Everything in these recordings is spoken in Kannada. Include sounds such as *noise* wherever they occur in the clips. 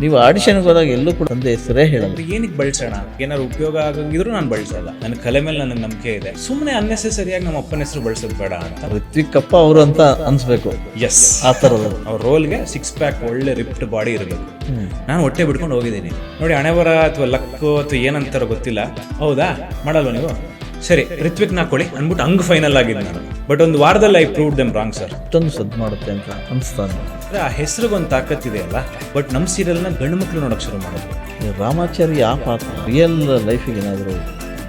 ನೀವು ಆಡಿಷನ್ಗೆ ಹೋದಾಗ ಎಲ್ಲೂ ಕೂಡ ತಂದೆ ಹೆಸರೇ ಹೇಳಲ್ಲ ಅಂದ್ರೆ ಏನಕ್ಕೆ ಬಳಸೋಣ? ಏನಾದ್ರು ಉಪಯೋಗ ಆಗಂಗಿದ್ರು ನಾನು ಬಳಸಲ್ಲ. ನನ್ನ ಕಲೆ ಮೇಲೆ ನನಗೆ ನಂಬಿಕೆ ಇದೆ. ಸುಮ್ಮನೆ ಅನ್ನೆಸೆಸರಿಯಾಗಿ ನಮ್ಮ ಅಪ್ಪನ ಹೆಸರು ಬಳಸೋದು ಬೇಡ ಅಂತ. ಋತ್ವಿಕ್ ಅಪ್ಪ ಅವರು ಅಂತ ಅನ್ಸ್ಬೇಕು. ಎಸ್ ಆ ಥರದ ಅವ್ರ ರೋಲ್ಗೆ ಸಿಕ್ಸ್ ಪ್ಯಾಕ್ ಒಳ್ಳೆ ರಿಪ್ಟ್ ಬಾಡಿ ಇರಬೇಕು. ನಾನು ಹೊಟ್ಟೆ ಬಿಡ್ಕೊಂಡು ಹೋಗಿದ್ದೀನಿ. ನೋಡಿ ಹಣೆ ಬರ ಅಥವಾ ಲಕ್ಕು ಅಥವಾ ಏನಂತಾರೋ ಗೊತ್ತಿಲ್ಲ. ಹೌದಾ? ಮಾಡಲ್ವ ನೀವು? ಸರಿ ಋತ್ವಿಕ್ ನಾಕೊಳ್ಳಿ ಅಂದ್ಬಿಟ್ಟು ಹಂಗ್ ಫೈನಲ್ ಆಗಿದೆ ನಾನು. ಬಟ್ ಒಂದು ವಾರದಲ್ಲಿ I prove them wrong sir ಇಷ್ಟೊಂದು ಸದ್ದು ಮಾಡುತ್ತೆ ಅಂತ ಅನಿಸ್ತಾನೆ ಅಂದ್ರೆ ಆ ಹೆಸರಿಗೊಂದು ತಾಕತ್ತಿದೆ ಅಲ್ಲ? ಬಟ್ ನಮ್ಮ ಸೀರಿಯಲ್ನ ಗಂಡು ಮಕ್ಕಳು ನೋಡಕ್ ಶುರು ಮಾಡೋದು ರಾಮಾಚಾರಿ ಆ ಪಾತ್ರ ರಿಯಲ್ ಲೈಫಿಗೆ ಏನಾದರೂ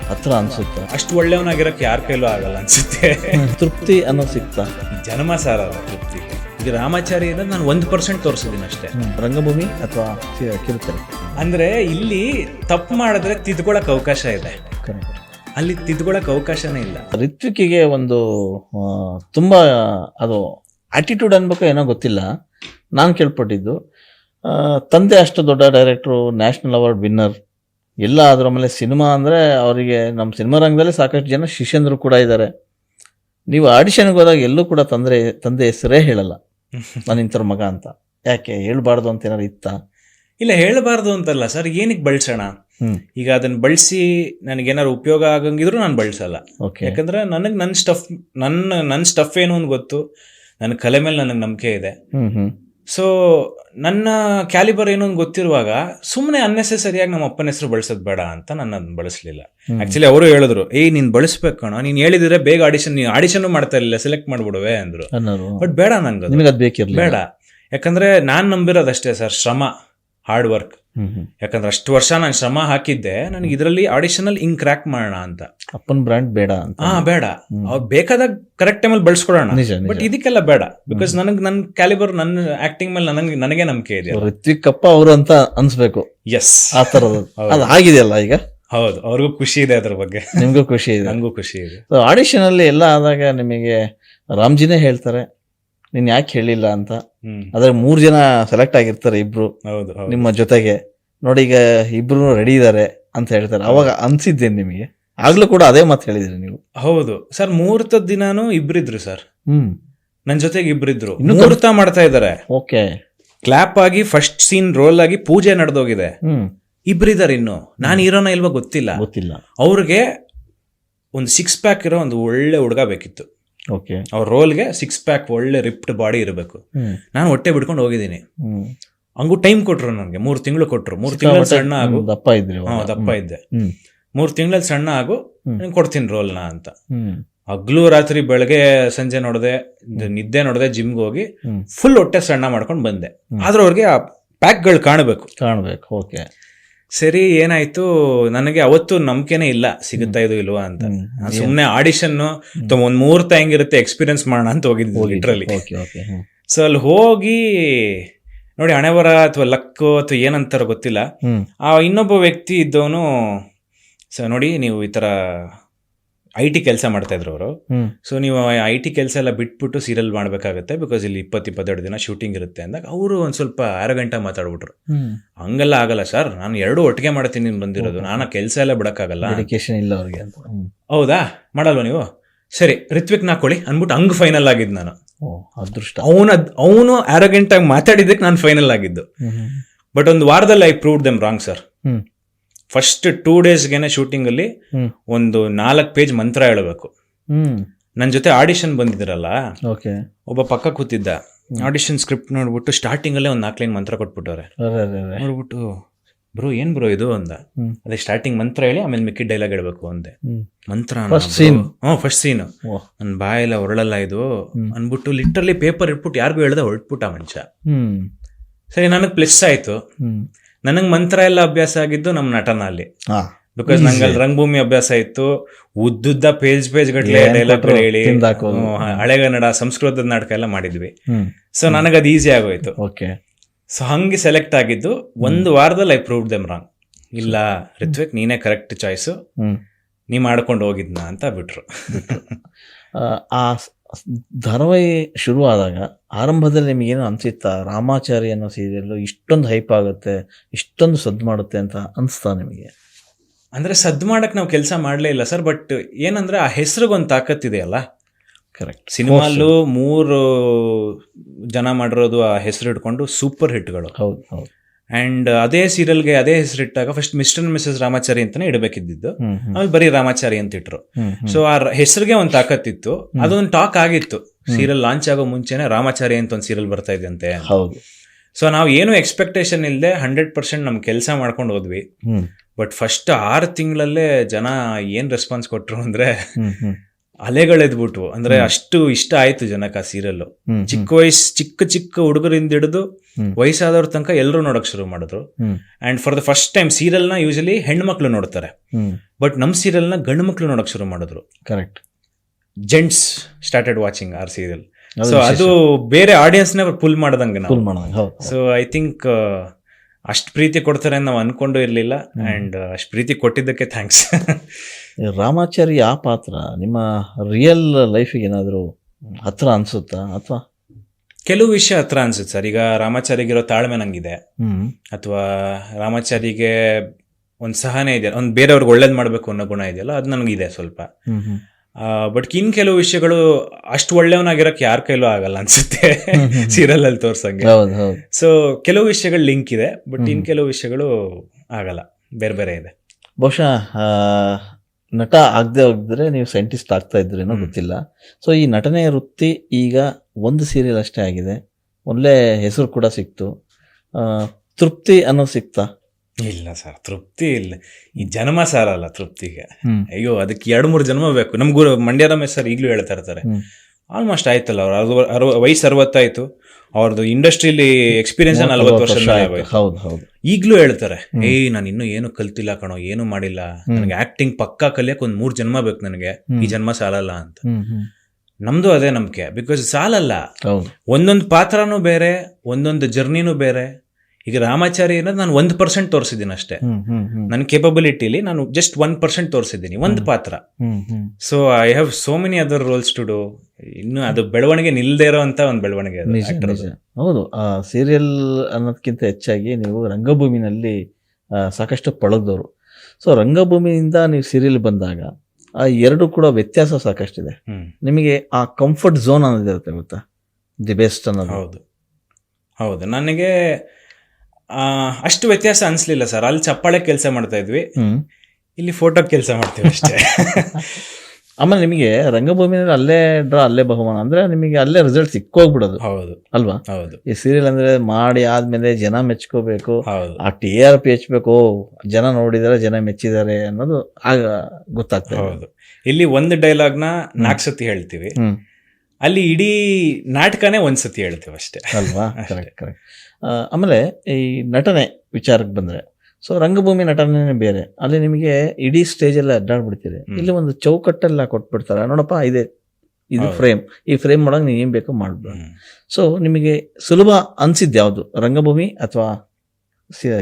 ಹತ್ರ ಅನ್ಸುತ್ತೆ? ಅಷ್ಟು ಒಳ್ಳೆಯವನಾಗಿರೋಕೆ ಯಾರ ಕೈಲೂ ಆಗಲ್ಲ ಅನ್ಸುತ್ತೆ. *laughs* ತೃಪ್ತಿ ಅನ್ನೋ ಸಿಗ್ತಾ ಜನ್ಮ ಸಾರ ತೃಪ್ತಿ. ಈಗ ರಾಮಾಚಾರಿ ಅಂದ್ರೆ ನಾನು ಒಂದು ಪರ್ಸೆಂಟ್ ತೋರಿಸಿದ್ದೀನಿ ಅಷ್ಟೇ. ರಂಗಭೂಮಿ ಅಥವಾ ಕಿರುತೆರೆ? ಅಂದ್ರೆ ಇಲ್ಲಿ ತಪ್ಪು ಮಾಡಿದ್ರೆ ತಿದ್ಕೊಳಕ್ ಅವಕಾಶ ಇದೆ. ಕರೆಕ್ಟ್ ಅಲ್ಲಿ ತಿದ್ಕೊಳಕ್ ಅವಕಾಶನೇ ಇಲ್ಲ. ರಿತ್ವಿಕ್ಕಿಗೆ ಒಂದು ತುಂಬಾ ಅದು ಆಟಿಟ್ಯೂಡ್ ಅನ್ಬೇಕು ಏನೋ ಗೊತ್ತಿಲ್ಲ. ನಾನು ಕೇಳ್ಪಟ್ಟಿದ್ದು ತಂದೆ ಅಷ್ಟು ದೊಡ್ಡ ಡೈರೆಕ್ಟ್ರು ನ್ಯಾಷನಲ್ ಅವಾರ್ಡ್ ವಿನ್ನರ್ ಎಲ್ಲ ಅದರ ಮೇಲೆ ಸಿನಿಮಾ ಅಂದರೆ ಅವರಿಗೆ ನಮ್ಮ ಸಿನಿಮಾ ರಂಗದಲ್ಲಿ ಸಾಕಷ್ಟು ಜನ ಶಿಷ್ಯಂದರು ಕೂಡ ಇದ್ದಾರೆ ನೀವು ಆಡಿಷನ್ಗೆ ಹೋದಾಗ ಎಲ್ಲೂ ಕೂಡ ತಂದರೆ ತಂದೆ ಹೆಸರೇ ಹೇಳಲ್ಲ. *laughs* ನಾನು ಇಂಥವ್ರ ಮಗ ಅಂತ. ಯಾಕೆ ಹೇಳಬಾರ್ದು ಅಂತ ಏನಾರು ಇತ್ತ? ಇಲ್ಲ ಹೇಳಬಾರ್ದು ಅಂತಲ್ಲ. ಸರ್ ಏನಕ್ಕೆ ಬಳಸೋಣ? ಈಗ ಅದನ್ನ ಬಳಸಿ ನನಗೇನಾದ್ರು ಉಪಯೋಗ ಆಗಂಗಿದ್ರು ನಾನು ಬಳಸಲ್ಲ. ಯಾಕಂದ್ರೆ ನನಗೆ ನನ್ನ ಸ್ಟಫ್ ನನ್ನ ನನ್ನ ಸ್ಟಫ್ ಏನು ಅಂತ ಗೊತ್ತು. ನನ್ನ ಕಲೆ ಮೇಲೆ ನನಗೆ ನಂಬಿಕೆ ಇದೆ. ಸೊ ನನ್ನ ಕ್ಯಾಲಿಬರ್ ಏನು ಅಂತ ಗೊತ್ತಿರುವಾಗ ಸುಮ್ಮನೆ ಅನ್ನೆಸೆಸರಿಯಾಗಿ ನಮ್ಮ ಅಪ್ಪನ ಹೆಸರು ಬಳಸೋದು ಬೇಡ ಅಂತ ನಾನು ಅದನ್ನ ಬಳಸಲಿಲ್ಲ. ಆಕ್ಚುಲಿ ಅವರು ಹೇಳಿದ್ರು ಏಯ್ ನೀನ್ ಬಳಸ್ಬೇಕು ಅಣ್ಣ ನೀನ್ ಹೇಳಿದ್ರೆ ಬೇಗ ಆಡಿಷನ್ ನೀನು ಆಡಿಷನ್ ಮಾಡ್ತಾ ಇರಲಿಲ್ಲ ಸೆಲೆಕ್ಟ್ ಮಾಡ್ಬಿಡುವೆ ಅಂದ್ರು. ಬಟ್ ಬೇಡ ನಂಗೆ ಬೇಡ. ಯಾಕಂದ್ರೆ ನಾನ್ ನಂಬಿರೋದಷ್ಟೇ ಸರ್ ಶ್ರಮ ಹಾರ್ಡ್ ವರ್ಕ್ ಯಾಕಂದ್ರೆ ಅಷ್ಟು ವರ್ಷ ನಾನು ಶ್ರಮ ಹಾಕಿದ್ದೆ ನನಗೆ ಇದರಲ್ಲಿ ಆಡಿಷನಲ್ ಇಂಗ್ ಹಿಂಗ್ ಕ್ರ್ಯಾಕ್ ಮಾಡೋಣ ಅಂತ. ಅಪ್ಪನ ಬ್ರ್ಯಾಂಡ್ ಬೇಡ ಅಂತ. ಹಾ ಬೇಡ. ಅವ್ರು ಬೇಕಾದಾಗ ಕರೆಕ್ಟ್ ಟೈಮಲ್ಲಿ ಬಳಸ್ಕೊಡೋಣ. ಬಟ್ ಇದಕ್ಕೆಲ್ಲ ಬೇಡ. ಬಿಕಾಸ್ ನನಗೆ ನನ್ನ ಕ್ಯಾಲಿಬರ್ ನನ್ನ ಆಕ್ಟಿಂಗ್ ಮೇಲೆ ನನಗೆ ನನಗೆ ನಂಬಿಕೆ ಇದೆ ಋತ್ವಿಕ್ ಅಪ್ಪ ಅವರು ಅಂತ ಅನ್ಸ್ಬೇಕು. ಎಸ್ ಆ ತರ *laughs* ಅದು ಆಗಿದೆಯಲ್ಲ ಈಗ? ಹೌದು. ಅವ್ರಿಗೂ ಖುಷಿ ಇದೆ ಅದ್ರ ಬಗ್ಗೆ. ನಿಮ್ಗೂ ಖುಷಿ ಇದೆ. *laughs* ನಂಗೂ ಖುಷಿ ಇದೆ. ಆಡಿಷನ್ ಅಲ್ಲಿ ಎಲ್ಲ ಆದಾಗ ನಿಮಗೆ ರಾಮ್ಜಿನೇ ಹೇಳ್ತಾರೆ ನೀನ್ ಯಾಕೆ ಹೇಳಿಲ್ಲ ಅಂತ? ಆದ್ರೆ ಮೂರ್ ಜನ ಸೆಲೆಕ್ಟ್ ಆಗಿರ್ತಾರೆ ಇಬ್ರು. ಹೌದು ಹೌದು. ನಿಮ್ಮ ಜೊತೆಗೆ. ನೋಡಿ ಈಗ ಇಬ್ರು ರೆಡಿ ಇದಾರೆ ಅಂತ ಹೇಳ್ತಾರೆ. ಅವಾಗ ಅನ್ಸಿದ್ದೇನೆ ನಿಮಗೆ? ಆಗ್ಲೂ ಕೂಡ ಅದೇ ಮಾತು ಹೇಳಿದ್ರಿ ನೀವು. ಹೌದು. ಸರ್ ಮುಹೂರ್ತದ ದಿನಾನು ಇಬ್ರಿದ್ರು ಸರ್. ಹ್ಮ್. ನನ್ ಜೊತೆಗೆ ಇಬ್ರಿದ್ರು. ಇನ್ನೂ ಮುಹೂರ್ತ ಮಾಡ್ತಾ ಇದಾರೆ. ಓಕೆ. ಕ್ಲಾಪ್ ಆಗಿ ಫಸ್ಟ್ ಸೀನ್ ರೋಲ್ ಆಗಿ ಪೂಜೆ ನಡೆದೋಗಿದೆ. ಹ್ಮ್. ಇಬ್ರಿದಾರೆ ಇನ್ನು. ನಾನು ಇರೋನ ಇಲ್ವಾ ಗೊತ್ತಿಲ್ಲ. ಗೊತ್ತಿಲ್ಲ. ಅವ್ರಿಗೆ ಒಂದು ಸಿಕ್ಸ್ ಪ್ಯಾಕ್ ಇರೋ ಒಂದು ಒಳ್ಳೆ ಹುಡುಗ ಬೇಕಿತ್ತು. ಓಕೆ ಅವ್ರ ರೋಲ್ಗೆ ಸಿಕ್ಸ್ ಪ್ಯಾಕ್ ಒಳ್ಳೆ ರಿಪ್ಟ್ ಬಾಡಿ ಇರಬೇಕು. ನಾನು ಹೊಟ್ಟೆ ಬಿಡ್ಕೊಂಡು ಹೋಗಿದ್ದೀನಿ. ಹಂಗು ಟೈಮ್ ಕೊಟ್ರು ನನಗೆ ಮೂರು ತಿಂಗಳು ಕೊಟ್ರು. ಮೂರು ತಿಂಗಳಲ್ಲಿ ಸಣ್ಣ ಆಗು. ದಪ್ಪ ಇದ್ರಿ ಹಾ ದಪ್ಪ ಇದ್ದೆ. ಮೂರು ತಿಂಗಳಲ್ಲಿ ಸಣ್ಣ ಆಗು ಕೊಡ್ತೀನಿ ರೋಲ್ನ ಅಂತ. ಹಗ್ಲು ರಾತ್ರಿ ಬೆಳಗ್ಗೆ ಸಂಜೆ ನೋಡಿದೆ ನಿದ್ದೆ ನೋಡಿದೆ ಜಿಮ್ಗೆ ಹೋಗಿ ಫುಲ್ ಹೊಟ್ಟೆ ಸಣ್ಣ ಮಾಡ್ಕೊಂಡು ಬಂದೆ. ಆದ್ರೂ ಆದ್ರೆ ಅವ್ರಿಗೆ ಆ ಪ್ಯಾಕ್ಗಳು ಕಾಣಬೇಕು. ಕಾಣಬೇಕು ಓಕೆ ಸರಿ ಏನಾಯ್ತು? ನನಗೆ ಅವತ್ತು ನಂಬಿಕೆನೇ ಇಲ್ಲ ಸಿಗುತ್ತಾ ಇದು ಇಲ್ವಾ ಅಂತ. ಸುಮ್ಮನೆ ಸುಮ್ನೆ ಆಡಿಷನ್ ಒಂದ್ ಮುಹೂರ್ತ ಹೆಂಗಿರುತ್ತೆ ಎಕ್ಸ್ಪೀರಿಯನ್ಸ್ ಮಾಡೋಣ ಅಂತ ಹೋಗಿದ್ವಿ ಲಿಟ್ರಲಿ ಸೊ ಅಲ್ಲಿ ಹೋಗಿ ನೋಡಿ ಹಣೆ ಬರ ಅಥವಾ ಲಕ್ಕು ಅಥವಾ ಏನಂತಾರೋ ಗೊತ್ತಿಲ್ಲ. ಆ ಇನ್ನೊಬ್ಬ ವ್ಯಕ್ತಿ ಇದ್ದವನು ಸೊ ನೋಡಿ ನೀವು ಈ ತರ ಐ ಟಿ ಕೆಲಸ ಮಾಡ್ತಾ ಇದ್ರು ಅವರು. ಸೊ ನೀವು ಐ ಟಿ ಕೆಲಸ ಎಲ್ಲ ಬಿಟ್ಬಿಟ್ಟು ಸೀರಿಯಲ್ ಮಾಡ್ಬೇಕಾಗತ್ತೆ ಬಿಕಾಸ್ ಇಲ್ಲಿ ಇಪ್ಪತ್ತು ಇಪ್ಪತ್ತೆರಡು ದಿನ ಶೂಟಿಂಗ್ ಇರುತ್ತೆ ಅಂದಾಗ ಅವರು ಒಂದು ಸ್ವಲ್ಪ ಅರಗಂಟ ಮಾತಾಡ್ಬಿಟ್ರು. ಹ್ಮ್. ಹಂಗೆಲ್ಲ ಆಗಲ್ಲ ಸರ್ ನಾನು ಎರಡು ಒಟ್ಟಿಗೆ ಮಾಡ್ತೀನಿ ಬಂದಿರೋದು. ನಾನು ಕೆಲಸ ಎಲ್ಲ ಬಿಡಕ್ಕಾಗಲ್ಲ. ಇಲ್ಲ ಅವ್ರಿಗೆ ಅಂತ. ಹೌದಾ? ಮಾಡಲ್ವ ನೀವು? ಸರಿ ರಿತ್ವಿಕ್ ನಾಕೊಳ್ಳಿ ಅಂದ್ಬಿಟ್ಟು ಹಂಗ್ ಫೈನಲ್ ಆಗಿದ್ದು ನಾನು. ಅದೃಷ್ಟ. ಅವನ ಅವನು ಆರೋಗ್ಯಂಟಾಗಿ ಮಾತಾಡಿದ್ದಕ್ಕೆ ನಾನು ಫೈನಲ್ ಆಗಿದ್ದು. ಬಟ್ ಒಂದು ವಾರದಲ್ಲಿ I prove them wrong sir first two ಡೇಸ್ಗೆನೆ shooting ಅಲ್ಲಿ ಒಂದು ನಾಲ್ಕು ಪೇಜ್ ಮಂತ್ರ ಹೇಳಬೇಕು. ನನ್ನ ಜೊತೆ ಆಡಿಷನ್ ಬಂದಿದ್ರಲ್ಲ? ಓಕೆ. ಒಬ್ಬ ಪಕ್ಕ ಕೂತಿದ್ದ. ಆಡಿಷನ್ ಸ್ಕ್ರಿಪ್ಟ್ ನೋಡ್ಬಿಟ್ಟು ಸ್ಟಾರ್ಟಿಂಗ್ ಅಲ್ಲೇ ಒಂದು ನಾಲ್ಕು ಲೈನ್ ಮಂತ್ರ ಕೊಟ್ಬಿಟ್ಟವ್ರೆ. ನೋಡ್ಬಿಟ್ಟು ಬ್ರೋ ಏನ್ ಬ್ರೋ ಇದು? ಅಂದ. ಅದೇ ಸ್ಟಾರ್ಟಿಂಗ್ ಮಂತ್ರ ಹೇಳಿ ಆಮೇಲೆ ಮಿಕ್ಕಿ ಡೈಲಾಗ್ ಹೇಳ್ಬೇಕು ಅಂದೆ. ಮಂತ್ರ ಫಸ್ಟ್ ಸೀನ್ ನನ್ ನನ್ನ ಬಾಯೆಲ್ಲ ಹೊರಳಲ್ಲ ಇದು. ಅನ್ಬಿಟ್ಟು ಲಿಟ್ರಲಿ ಪೇಪರ್ ಇಟ್ಬಿಟ್ಟು ಯಾರಿಗೂ ಹೇಳ್ದೆ ಹೊರಟ್ಬಿಟ್ಟ ಮನುಷ್ಯ. ಹ್ಮ್. ಸರಿ ನನಗೆ ಪ್ಲಸ್ ಆಯ್ತು. ನನಗೆ ಮಂತ್ರ ಎಲ್ಲ ಅಭ್ಯಾಸ ಆಗಿದ್ದು ನಮ್ಮ ನಟನ ಅಲ್ಲಿ. ಹಾ. ಬಿಕಾಸ್ ನಂಗೆ ಅಲ್ಲಿ ರಂಗಭೂಮಿ ಅಭ್ಯಾಸ ಇತ್ತು. ಉದ್ದುದ್ದ ಪೇಜ್ ಪೇಜ್ ಗಟ್ಲೆ ಡೈಲಾಗ್ ಹೇಳಿ ಹಳೆಗನ್ನಡ ಸಂಸ್ಕೃತದ ನಾಟಕ ಎಲ್ಲ ಮಾಡಿದ್ವಿ. ಸೊ ನನಗೆ ಅದು ಈಸಿ ಆಗೋಯ್ತು. ಓಕೆ ಸೊ ಹಂಗೆ ಸೆಲೆಕ್ಟ್ ಆಗಿದ್ದು ಒಂದು ವಾರದಲ್ಲಿ ಐ ಪ್ರೂವ್ ದೆಮ್ ರಾಂಗ್ ಇಲ್ಲ ರಿತ್ವಿಕ್ ನೀನೇ ಕರೆಕ್ಟ್ ಚಾಯ್ಸು ನೀ ಮಾಡ್ಕೊಂಡು ಹೋಗಿದ್ನ ಅಂತ ಬಿಟ್ರು. ಆ, ಧಾರಾವಾಹಿ ಶುರುವಾದಾಗ ಆದಾಗ ಆರಂಭದಲ್ಲಿ ನಿಮಗೇನು ಅನ್ಸಿತ್ತಾ? ರಾಮಾಚಾರಿ ಅನ್ನೋ ಸೀರಿಯಲ್ ಇಷ್ಟೊಂದು ಹೈಪ್ ಆಗುತ್ತೆ ಇಷ್ಟೊಂದು ಸದ್ದು ಮಾಡುತ್ತೆ ಅಂತ ಅನಿಸ್ತಾ ನಿಮಗೆ? ಅಂದ್ರೆ ಸದ್ದು ಮಾಡಕ್ ನಾವು ಕೆಲಸ ಮಾಡ್ಲೇ ಇಲ್ಲ ಸರ್ ಬಟ್ ಏನಂದ್ರೆ ಆ ಹೆಸರಿಗೊಂದು ತಾಕತ್ತಿದೆಯಲ್ಲ ಕರೆಕ್ಟ್ ಸಿನಿಮಾಲ್ಲೂ ಮೂರು ಜನ ಮಾಡಿರೋದು ಆ ಹೆಸರು ಇಟ್ಕೊಂಡು ಸೂಪರ್ ಹಿಟ್ಗಳು ಹೌದು ಹೌದು. ಅಂಡ್ ಅದೇ ಸೀರಿಯಲ್ಗೆ ಅದೇ ಹೆಸರಿಟ್ಟಾಗ first mister and Mrs Ramachari ಅಂತಾನೆ ಇಡಬೇಕಿದ್ದು ಹ್ಮ್ ಹ್ಮ್. ಆಮೇಲೆ ಬರೀ ರಾಮಾಚಾರಿ ಅಂತ ಇಟ್ರು. ಸೊ ಆ ಹೆಸರಿಗೆ ಒಂದು ತಾಕತ್ತಿತ್ತು. ಅದೊಂದು ಟಾಕ್ ಆಗಿತ್ತು. ಸೀರಿಯಲ್ ಲಾಂಚ್ ಆಗೋ ಮುಂಚೆನೆ ರಾಮಾಚಾರಿ ಅಂತ ಒಂದು ಸೀರಿಯಲ್ ಬರ್ತಾ ಇದ್ದಂತೆ ಹೌದು. ಸೊ ನಾವು ಏನು ಎಕ್ಸ್ಪೆಕ್ಟೇಷನ್ ಇಲ್ಲದೆ ಹಂಡ್ರೆಡ್ ಪರ್ಸೆಂಟ್ ನಮ್ ಕೆಲಸ ಮಾಡ್ಕೊಂಡು ಹೋದ್ವಿ. ಬಟ್ ಫಸ್ಟ್ ಆರು ತಿಂಗಳಲ್ಲೇ ಜನ ಏನ್ ರೆಸ್ಪಾನ್ಸ್ ಕೊಟ್ರು ಅಂದ್ರೆ ಅಲೆಗಳೆದ್ಬಿಟ್ವು. ಅಂದ್ರೆ ಅಷ್ಟು ಇಷ್ಟ ಆಯ್ತು ಜನಕ್ಕೆ ಆ ಸೀರಿಯಲ್ ಚಿಕ್ಕ ವಯಸ್ಸು ಚಿಕ್ಕ ಚಿಕ್ಕ ಹುಡುಗರಿಂದ ಹಿಡಿದು. ವಯಸ್ಸಾದವ್ರ ತನಕ ಎಲ್ಲರೂ ನೋಡಕ್ ಶುರು ಮಾಡಿದ್ರು. And for the first time ಸೀರಿಯಲ್ನ usually ಹೆಣ್ಮಕ್ಳು ನೋಡ್ತಾರೆ. ಬಟ್ ನಮ್ ಸೀರಿಯಲ್ನ ಗಂಡು ಮಕ್ಳು ನೋಡಕ್ ಶುರು ಮಾಡಿದ್ರು. Correct gents started watching our serial so ಅದು ಬೇರೆ ಆಡಿಯನ್ಸ್ನ ಪುಲ್ ಮಾಡ್ದಂಗೆ ಸೊ ಐ ಥಿಂಕ್ ಅಷ್ಟು ಪ್ರೀತಿ ಕೊಡ್ತಾರೆ ಅಂತ ನಾವು ಅನ್ಕೊಂಡು ಇರ್ಲಿಲ್ಲ. ಅಂಡ್ ಅಷ್ಟು ಪ್ರೀತಿ ಕೊಟ್ಟಿದ್ದಕ್ಕೆ ಥ್ಯಾಂಕ್ಸ್ *laughs* ರಾಮಾಚಾರಿ ಆ ಪಾತ್ರ ನಿಮ್ಮ ರಿಯಲ್ ಲೈಫಿಗೆ ಏನಾದರೂ ಹತ್ರ ಅನ್ಸುತ್ತಾ? ಅಥವಾ ಕೆಲವು ವಿಷಯ ಹತ್ರ ಅನ್ಸುತ್ತೆ ಸರ್. ಈಗ ರಾಮಾಚಾರಿಗಿರೋ ತಾಳ್ಮೆ ನಂಗಿದೆ. ಅಥವಾ ರಾಮಾಚಾರಿಗೆ ಒಂದು ಸಹನೆ ಇದೆ ಒಂದು ಬೇರೆಯವ್ರಿಗೆ ಒಳ್ಳೇದು ಮಾಡಬೇಕು ಅನ್ನೋ ಗುಣ ಇದೆಯಲ್ಲ ಅದು ನನಗಿದೆ ಸ್ವಲ್ಪ. ಬಟ್ ಇನ್ ಕೆಲವು ವಿಷಯಗಳು ಅಷ್ಟು ಒಳ್ಳೆಯವನಾಗಿರೋಕೆ ಯಾರ ಕೈಲೂ ಆಗಲ್ಲ ಅನ್ಸುತ್ತೆ. ಸೀರಿಯಲ್ ಅಲ್ಲಿ ತೋರ್ಸಂಗೆ. ಸೊ ಕೆಲವು ವಿಷಯಗಳು ಲಿಂಕ್ ಇದೆ ಬಟ್ ಇನ್ ಕೆಲವು ವಿಷಯಗಳು ಆಗಲ್ಲ. ಬೇರೆ ಬೇರೆ ಇದೆ. ಬಹುಶಃ ಆ, ನಟ ಆಗದೆ ಹೋಗಿದ್ರೆ ನೀವು ಸೈಂಟಿಸ್ಟ್ ಆಗ್ತಾ ಇದ್ರೇನೋ. ಗೊತ್ತಿಲ್ಲ. ಸೊ ಈ ನಟನೆ ವೃತ್ತಿ ಈಗ ಒಂದು ಸೀರಿಯಲ್ ಅಷ್ಟೇ ಆಗಿದೆ. ಒಳ್ಳೆ ಹೆಸರು ಕೂಡ ಸಿಕ್ತು. ಆ, ತೃಪ್ತಿ ಅನ್ನೋ ಸಿಕ್ತಾ? ಇಲ್ಲ ಸರ್ ತೃಪ್ತಿ ಇಲ್ಲ. ಈ ಜನ್ಮ ಸಾರಲ್ಲ ತೃಪ್ತಿಗೆ. ಅಯ್ಯೋ ಅದಕ್ಕೆ ಎರಡು ಮೂರು ಜನ್ಮ ಬೇಕು. ನಮ್ ಗುರು ಮಂಡ್ಯ ರಮೇಶ್ ಸರ್ ಈಗಲೂ ಹೇಳ್ತಾ ಇರ್ತಾರೆ. ಆಲ್ಮೋಸ್ಟ್ ಆಯ್ತಲ್ಲ ಅವ್ರ. ಅರವ ಅರವ ವಯಸ್ಸು ಅರವತ್ತಾಯ್ತು. ಅವ್ರದ್ದು ಇಂಡಸ್ಟ್ರಿಲಿ ಎಕ್ಸ್ಪೀರಿಯನ್ಸ್ ನಲ್ವತ್ತು ವರ್ಷ. ಹೌದು ಹೌದು. ಈಗಲೂ ಹೇಳ್ತಾರೆ. ಏಯ್ ನಾನು ಇನ್ನೂ ಏನು ಕಲ್ತಿಲ್ಲ ಕಣೋ ಏನು ಮಾಡಿಲ್ಲ. ನನಗೆ ಆಕ್ಟಿಂಗ್ ಪಕ್ಕಾ ಕಲಿಯಕ್ಕೆ ಒಂದು ಮೂರು ಜನ್ಮ ಬೇಕು ನನಗೆ. ಈ ಜನ್ಮ ಸಾಲಲ್ಲ ಅಂತ. ನಮ್ದು ಅದೇ ನಂಬಿಕೆ. ಬಿಕಾಸ್ ಸಾಲಲ್ಲ. ಒಂದೊಂದು ಪಾತ್ರನೂ ಬೇರೆ ಒಂದೊಂದು ಜರ್ನಿನೂ ಬೇರೆ. ಈಗ ರಾಮಾಚಾರಿ ಅನ್ನೋದು ನಾನು ಒಂದು ಪರ್ಸೆಂಟ್ ತೋರಿಸಿದ್ದೀನಿ ಅಷ್ಟೇ. ನನ್ನ ಕೇಪಬಿಲಿಟಿಲಿ ನಾನು ಜಸ್ಟ್ ಒನ್ ಪರ್ಸೆಂಟ್ ತೋರಿಸಿದ್ದೀನಿ ಒಂದು ಪಾತ್ರ. So I have so many other roles to do ಇನ್ನು ಅದು ಬೆಳವಣಿಗೆ ನಿಲ್ಲದೆ ಇರೋ ಅಂತ ಒಂದು ಬೆಳವಣಿಗೆ. ಹೌದು ಸೀರಿಯಲ್ ಅನ್ನೋದಕ್ಕಿಂತ ಹೆಚ್ಚಾಗಿ ನೀವು ರಂಗಭೂಮಿನಲ್ಲಿ ಸಾಕಷ್ಟು ಪಳಗ್ದವರು. ಸೊ ರಂಗಭೂಮಿಯಿಂದ ನೀವು ಸೀರಿಯಲ್ ಬಂದಾಗ ಆ ಎರಡು ಕೂಡ ವ್ಯತ್ಯಾಸ ಸಾಕಷ್ಟಿದೆ. ಇದೆ ನಿಮಗೆ ಆ ಕಂಫರ್ಟ್ ಝೋನ್ ಅನ್ನೋದಿರುತ್ತೆ ಗೊತ್ತಾ? ದಿ ಬೆಸ್ಟ್ ಅನ್ನೋದು. ಹೌದು. ಹೌದು. ನನಗೆ ಅಷ್ಟು ವ್ಯತ್ಯಾಸ ಅನ್ಸ್ಲಿಲ್ಲ ಸರ್. ಅಲ್ಲಿ ಚಪ್ಪಾಳೆ ಕೆಲಸ ಮಾಡ್ತಾ ಇದ್ವಿ. ಇಲ್ಲಿ ಫೋಟೋ ಕೆಲಸ ಮಾಡ್ತೀವಿ ಅಷ್ಟೇ. *laughs* ಆಮೇಲೆ ನಿಮಗೆ ಅಂದ್ರೆ ಅಲ್ಲೇ ಡ್ರಾ ಅಲ್ಲೇ ಬಹುಮಾನ. ಅಂದ್ರೆ ನಿಮಗೆ ಅಲ್ಲೇ ರಿಸಲ್ಟ್ ಸಿಕ್ಕೋಗ್ಬಿಡೋದು. ಹೌದು. ಅಲ್ವಾ? ಹೌದು. ಈ ಸೀರಿಯಲ್ ಅಂದ್ರೆ ಮಾಡಿ ಆದ್ಮೇಲೆ ಜನ ಮೆಚ್ಕೋಬೇಕು. ಹೌದು. ಆ ಟಿ ಆರ್ ಪಿ ಹೆಚ್ಚಬೇಕು ಜನ ನೋಡಿದಾರೆ ಜನ ಮೆಚ್ಚಿದ್ದಾರೆ ಅನ್ನೋದು ಆಗ ಗೊತ್ತಾಗ್ತದೆ. ಹೌದು. ಇಲ್ಲಿ ಒಂದು ಡೈಲಾಗ್ನ ನಾಲ್ಕು ಸತಿ ಹೇಳ್ತೀವಿ. ಅಲ್ಲಿ ಇಡೀ ನಾಟಕನೇ ಒಂದ್ಸತಿ ಹೇಳ್ತೇವೆ ಅಷ್ಟೇ. ಅಲ್ವಾ. ಕರೆಕ್ಟ್ ಕರೆಕ್ಟ್ ಆಮೇಲೆ ಈ ನಟನೆ ವಿಚಾರಕ್ಕೆ ಬಂದ್ರೆ ಸೊ ರಂಗಭೂಮಿ ನಟನೆ ಬೇರೆ. ಅಲ್ಲಿ ನಿಮಗೆ ಇಡೀ ಸ್ಟೇಜ್ ಎಲ್ಲ ಅಡ್ಡಾಡ್ಬಿಡ್ತೀರಿ. ಇಲ್ಲಿ ಒಂದು ಚೌಕಟ್ಟೆಲ್ಲ ಕೊಟ್ಬಿಡ್ತಾರೆ. ನೋಡಪ್ಪ ಇದೆ. ಇದು ಫ್ರೇಮ್ ಈ ಫ್ರೇಮ್ ಮಾಡಕ್ ನೀವು ಏನು ಬೇಕೋ ಮಾಡ್ಬೋದು ಸೊ ನಿಮಗೆ ಸುಲಭ ಅನಿಸಿದ್ದು ಯಾವುದು? ರಂಗಭೂಮಿ ಅಥವಾ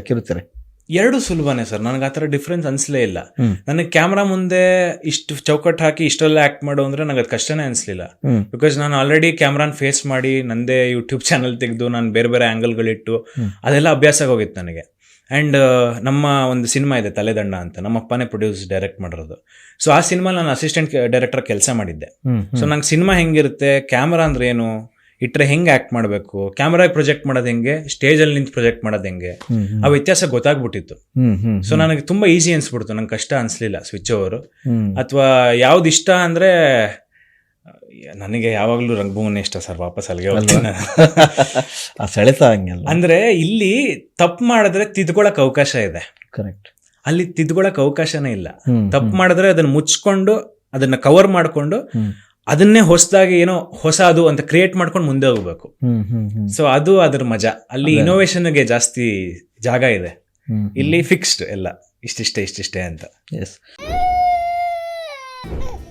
ಕಿರುತೆರೆ? ಎರಡು ಸುಲಭನೇ ಸರ್. ನನಗೆ ಆ ಥರ ಡಿಫ್ರೆನ್ಸ್ ಅನ್ಸ್ಲೇ ಇಲ್ಲ. ನನಗೆ ಕ್ಯಾಮ್ರಾ ಮುಂದೆ ಇಷ್ಟು ಚೌಕಟ್ಟು ಹಾಕಿ ಇಷ್ಟೆಲ್ಲ ಆಕ್ಟ್ ಮಾಡೋ ಅಂದ್ರೆ ನನಗೆ ಅದು ಕಷ್ಟನೇ ಅನಿಸ್ಲಿಲ್ಲ. ಬಿಕಾಸ್ ನಾನು ಆಲ್ರೆಡಿ ಕ್ಯಾಮ್ರಾನ್ ಫೇಸ್ ಮಾಡಿ ನಂದೇ ಯೂಟ್ಯೂಬ್ ಚಾನಲ್ ತೆಗೆದು ನಾನು ಬೇರೆ ಬೇರೆ ಆ್ಯಂಗಲ್ಗಳಿಟ್ಟು. ಅದೆಲ್ಲ ಅಭ್ಯಾಸ ಆಗೋಗಿತ್ತು ನನಗೆ. ಆ್ಯಂಡ್ ನಮ್ಮ ಒಂದು ಸಿನಿಮಾ ಇದೆ ತಲೆದಂಡ ಅಂತ. ನಮ್ಮ ಅಪ್ಪನೇ ಪ್ರೊಡ್ಯೂಸ್ ಡೈರೆಕ್ಟ್ ಮಾಡಿರೋದು. ಸೊ ಆ ಸಿನಿಮಾ ನಾನು ಅಸಿಸ್ಟೆಂಟ್ ಡೈರೆಕ್ಟರ್ ಕೆಲಸ ಮಾಡಿದ್ದೆ. ಸೊ ನಂಗೆ ಸಿನಿಮಾ ಹೆಂಗಿರುತ್ತೆ? ಕ್ಯಾಮ್ರಾ ಅಂದ್ರೆ ಏನು? ಇಟ್ರೆ ಹೆಂಗೆ ಆಕ್ಟ್ ಮಾಡಬೇಕು? ಕ್ಯಾಮ್ರಾಗೆ ಪ್ರೊಜೆಕ್ಟ್ ಮಾಡೋದು ಹೆಂಗೆ? ಸ್ಟೇಜಲ್ಲಿ ನಿಂತು ಪ್ರೊಜೆಕ್ಟ್ ಮಾಡೋದು ಹೆಂಗೆ? ಆ ವ್ಯತ್ಯಾಸ ಗೊತ್ತಾಗ್ಬಿಟ್ಟಿತ್ತು. ಸೊ ನನಗೆ ತುಂಬಾ ಈಸಿ ಅನಿಸ್ಬಿಡ್ತು. ನಂಗೆ ಕಷ್ಟ ಅನಿಸ್ಲಿಲ್ಲ ಸ್ವಿಚ್ ಓವರು ಅಥವಾ ಯಾವ್ದು ಇಷ್ಟ ಅಂದ್ರೆ ನನಗೆ ಯಾವಾಗಲೂ ರಂಗಭೂಮಿ ಇಷ್ಟ ಸರ್ ವಾಪಸ್ ಅಲ್ಲಿಗೆ *laughs* ಸೆಳೆತ ಹಂಗಲ್ಲ. ಅಂದ್ರೆ ಇಲ್ಲಿ ತಪ್ಪು ಮಾಡಿದ್ರೆ ತಿದ್ಕೊಳಕ್ಕೆ ಅವಕಾಶ ಇದೆ. ಕರೆಕ್ಟ್ ಅಲ್ಲಿ ತಿದ್ಕೊಳಕ್ಕೆ ಅವಕಾಶನೇ ಇಲ್ಲ. ತಪ್ಪು ಮಾಡಿದ್ರೆ ಅದನ್ನ ಮುಚ್ಕೊಂಡು ಅದನ್ನ ಕವರ್ ಮಾಡ್ಕೊಂಡು. ಅದನ್ನೇ ಹೊಸದಾಗಿ ಏನೋ ಹೊಸ ಅದು ಅಂತ ಕ್ರಿಯೇಟ್ ಮಾಡ್ಕೊಂಡು ಮುಂದೆ ಹೋಗ್ಬೇಕು. ಸೊ ಅದು ಅದ್ರ ಮಜಾ. ಅಲ್ಲಿ ಇನೋವೇಶನ್ಗೆ ಜಾಸ್ತಿ ಜಾಗ ಇದೆ. ಇಲ್ಲಿ ಫಿಕ್ಸ್ಡ್ ಎಲ್ಲ. ಇಷ್ಟಿಷ್ಟೇ ಇಷ್ಟಿಷ್ಟೇ ಅಂತ. ಎಸ್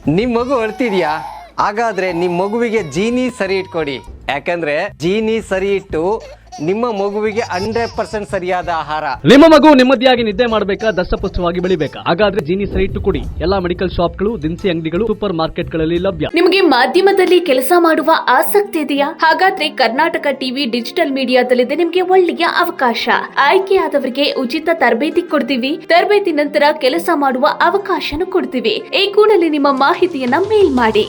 ನಿಮ್ ಮಗು ಅಳ್ತಿದ್ಯಾ? ಹಾಗಾದ್ರೆ ನಿಮ್ ಮಗುವಿಗೆ ಜೀನಿ ಸರಿ ಇಟ್ಕೊಡಿ. ಯಾಕಂದ್ರೆ ಜೀನಿ ಸರಿ ಇಟ್ಟು ನಿಮ್ಮ ಮಗುವಿಗೆ ಹಂಡ್ರೆಡ್ ಪರ್ಸೆಂಟ್ ಸರಿಯಾದ ಆಹಾರ. ನಿಮ್ಮ ಮಗು ನೆಮ್ಮದಿಯಾಗಿ ನಿದ್ದೆ ಮಾಡಬೇಕಾ ದಷ್ಟಪುಷ್ಟವಾಗಿ ಬೆಳಿಬೇಕಾ? ಹಾಗಾದ್ರೆ ಜೀನಿ ಸೈಟ್ ಇಟ್ಟು ಕೊಡಿ. ಎಲ್ಲಾ ಮೆಡಿಕಲ್ ಶಾಪ್ಗಳು ದಿನಸಿ ಅಂಗಡಿಗಳು ಸೂಪರ್ ಮಾರ್ಕೆಟ್ಗಳಲ್ಲಿ ಲಭ್ಯ. ನಿಮಗೆ ಮಾಧ್ಯಮದಲ್ಲಿ ಕೆಲಸ ಮಾಡುವ ಆಸಕ್ತಿ ಇದೆಯಾ? ಹಾಗಾದ್ರೆ ಕರ್ನಾಟಕ ಟಿವಿ ಡಿಜಿಟಲ್ ಮೀಡಿಯಾದಲ್ಲಿದೆ ನಿಮಗೆ ಒಳ್ಳೆಯ ಅವಕಾಶ. ಆಯ್ಕೆಯಾದವರಿಗೆ ಉಚಿತ ತರಬೇತಿ ಕೊಡ್ತೀವಿ. ತರಬೇತಿ ನಂತರ ಕೆಲಸ ಮಾಡುವ ಅವಕಾಶನೂ ಕೊಡ್ತೀವಿ. ಈ ಕೂಡಲೇ ನಿಮ್ಮ ಮಾಹಿತಿಯನ್ನ ಮೇಲ್ ಮಾಡಿ.